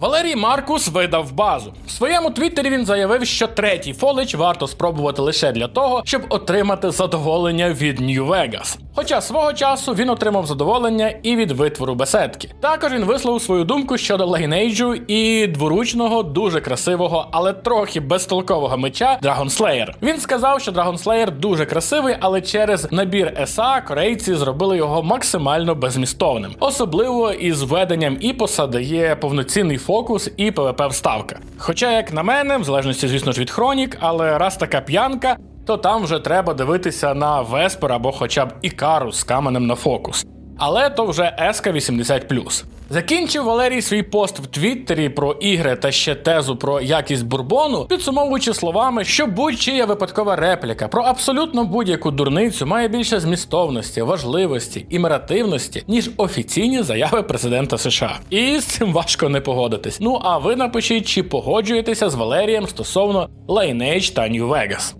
Валерій Маркус видав базу. В своєму твіттері він заявив, що третій фолич варто спробувати лише для того, щоб отримати задоволення від Нью-Вегас. Хоча свого часу він отримав задоволення і від витвору беседки. Також він висловив свою думку щодо лейнейджу і дворучного, дуже красивого, але трохи безтолкового меча Slayer. Він сказав, що Slayer дуже красивий, але через набір ЕСА корейці зробили його максимально безмістовним. Особливо із введенням іпоса дає повноцінний фокус і ПВП вставка. Хоча, як на мене, в залежності, звісно ж, від хронік, але раз така п'янка, то там вже треба дивитися на Веспер або хоча б Ікару з каменем на фокус. Але то вже СК 80 Закінчив Валерій свій пост в Твіттері про ігри та ще тезу про якість бурбону, підсумовуючи словами, що будь-чия випадкова репліка про абсолютно будь-яку дурницю має більше змістовності, важливості і меративності, ніж офіційні заяви президента США. І з цим важко не погодитись. Ну а ви напишіть, чи погоджуєтеся з Валерієм стосовно Lineage та New Vegas.